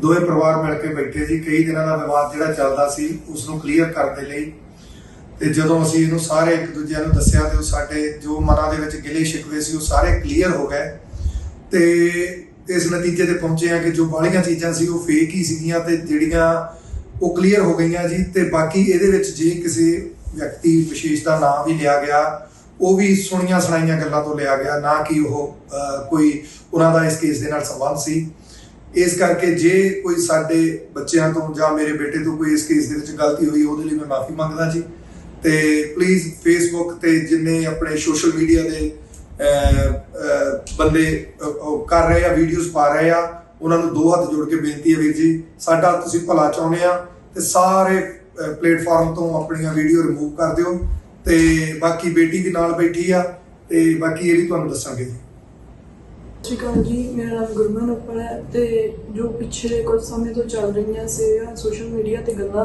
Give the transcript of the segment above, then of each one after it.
ਦੋਵੇਂ ਪਰਿਵਾਰ ਮਿਲ ਕੇ ਬੈਠੇ ਸੀ। ਕਈ ਦਿਨਾਂ ਦਾ ਵਿਵਾਦ ਜਿਹੜਾ ਚੱਲਦਾ ਸੀ ਉਸ ਨੂੰ ਕਲੀਅਰ ਕਰਨ ਦੇ ਲਈ। ਤੇ ਜਦੋਂ ਅਸੀਂ ਇਹਨੂੰ ਸਾਰੇ ਇੱਕ ਦੂਜੇ ਨੂੰ ਦੱਸਿਆ ਤੇ ਉਹ ਸਾਡੇ ਜੋ ਮਨਾਂ ਦੇ ਵਿੱਚ ਗਿਲੇ ਸ਼ਿਕਵੇ ਸੀ, ਉਹ ਸਾਰੇ ਕਲੀਅਰ ਹੋ ਗਏ। ਤੇ ਇਸ ਨਤੀਜੇ ਤੇ ਪਹੁੰਚੇ ਆ ਕਿ ਜੋ ਬਾਲੀਆਂ ਚੀਜ਼ਾਂ ਸੀ, ਉਹ ਫੇਕ ਹੀ ਸੀਗੀਆਂ ਤੇ ਜਿਹੜੀਆਂ ਉਹ ਕਲੀਅਰ ਹੋ ਗਈਆਂ ਜੀ। ਤੇ ਬਾਕੀ ਇਹਦੇ ਵਿੱਚ ਜੇ ਕਿਸੇ ਵਿਅਕਤੀ ਵਿਸ਼ੇਸ਼ ਦਾ ਨਾਮ ਵੀ ਲਿਆ ਗਿਆ, ਉਹ ਵੀ ਸੁਣੀਆਂ ਸੁਣਾਈਆਂ ਗੱਲਾਂ ਤੋਂ ਲਿਆ ਗਿਆ, ਨਾ ਕਿ ਉਹ ਕੋਈ ਉਹਨਾਂ ਦਾ ਇਸ ਕੇਸ ਦੇ ਨਾਲ ਸੰਬੰਧ ਸੀ। ਇਸ ਕਰਕੇ ਜੇ ਕੋਈ ਸਾਡੇ ਬੱਚਿਆਂ ਤੋਂ ਜਾਂ ਮੇਰੇ ਬੇਟੇ ਤੋਂ ਕੋਈ ਇਸ ਕੇਸ ਦੇ ਵਿੱਚ ਗਲਤੀ ਹੋਈ, ਉਹਦੇ ਲਈ ਮੈਂ ਮਾਫੀ ਮੰਗਦਾ ਜੀ। ਤੇ ਪਲੀਜ਼ ਫੇਸਬੁੱਕ ਤੇ ਜਿੰਨੇ ਆਪਣੇ ਸੋਸ਼ਲ ਮੀਡੀਆ ਦੇ ਬੰਦੇ ਕਰ ਰਹੇ ਆ ਵੀਡੀਓਜ਼ ਪਾ ਰਹੇ ਆ, ਉਹਨਾਂ ਨੂੰ ਦੋ ਹੱਥ ਜੋੜ ਕੇ ਬੇਨਤੀ ਹੈ ਵੀਰ ਜੀ, ਸਾਡਾ ਤੁਸੀਂ ਭਲਾ ਚਾਹੁੰਦੇ ਆ ਤੇ ਸਾਰੇ ਪਲੇਟਫਾਰਮ ਤੋਂ ਆਪਣੀਆਂ ਵੀਡੀਓ ਰਿਮੂਵ ਕਰ ਦਿਓ। ਤੇ ਬਾਕੀ ਬੇਟੀ ਵੀ ਨਾਲ ਬੈਠੀ ਆ, ਤੇ ਬਾਕੀ ਇਹ ਵੀ ਤੁਹਾਨੂੰ ਦੱਸਾਂਗੇ ਜੀ। ਸਤਿ ਸ਼੍ਰੀ ਅਕਾਲ ਜੀ, ਮੇਰਾ ਨਾਮ ਗੁਰਮਨ ਉੱਪਲ ਹੈ ਤੇ ਜੋ ਪਿਛਲੇ ਕੁਝ ਸਮੇਂ ਤੋਂ ਚੱਲ ਰਹੀਆਂ ਸੀ ਸੋਸ਼ਲ ਮੀਡੀਆ ਤੇ ਗੱਲਾਂ,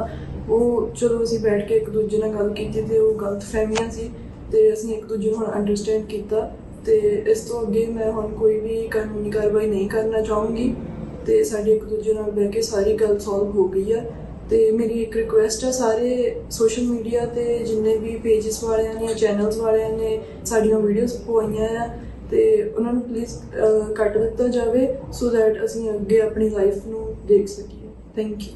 ਉਹ ਚਲੋ ਅਸੀਂ ਬੈਠ ਕੇ ਇੱਕ ਦੂਜੇ ਨਾਲ ਗੱਲ ਕੀਤੀ ਤੇ ਉਹ ਗਲਤ ਫਹਿਮੀਆਂ ਸੀ ਤੇ ਅਸੀਂ ਇੱਕ ਦੂਜੇ ਨੂੰ ਹੁਣ ਅੰਡਰਸਟੈਂਡ ਕੀਤਾ ਤੇ ਇਸ ਤੋਂ ਅੱਗੇ ਮੈਂ ਹੁਣ ਕੋਈ ਵੀ ਕਾਨੂੰਨੀ ਕਾਰਵਾਈ ਨਹੀਂ ਕਰਨਾ ਚਾਹੂੰਗੀ ਤੇ ਸਾਡੀ ਇੱਕ ਦੂਜੇ ਨਾਲ ਬਹਿ ਕੇ ਸਾਰੀ ਗੱਲ ਸੋਲਵ ਹੋ ਗਈ ਹੈ ਤੇ ਮੇਰੀ ਇੱਕ ਰਿਕੁਐਸਟ ਹੈ ਸਾਰੇ ਸੋਸ਼ਲ ਮੀਡੀਆ ਤੇ ਜਿੰਨੇ ਵੀ ਪੇजेस ਵਾਲਿਆਂ ਨੇ ਚੈਨਲਸ ਵਾਲਿਆਂ ਨੇ ਸਾਡੀਆਂ ਵੀਡੀਓਜ਼ ਪਵਾਈਆਂ ਆ ਤੇ ਉਹਨਾਂ ਨੂੰ ਪਲੀਜ਼ ਕੱਟ ਦਿੱਤਾ ਜਾਵੇ ਸੋ ਦੈਟ ਅਸੀਂ ਅੱਗੇ ਆਪਣੀ ਲਾਈਫ ਨੂੰ ਦੇਖ ਸਕੀਏ। Thank you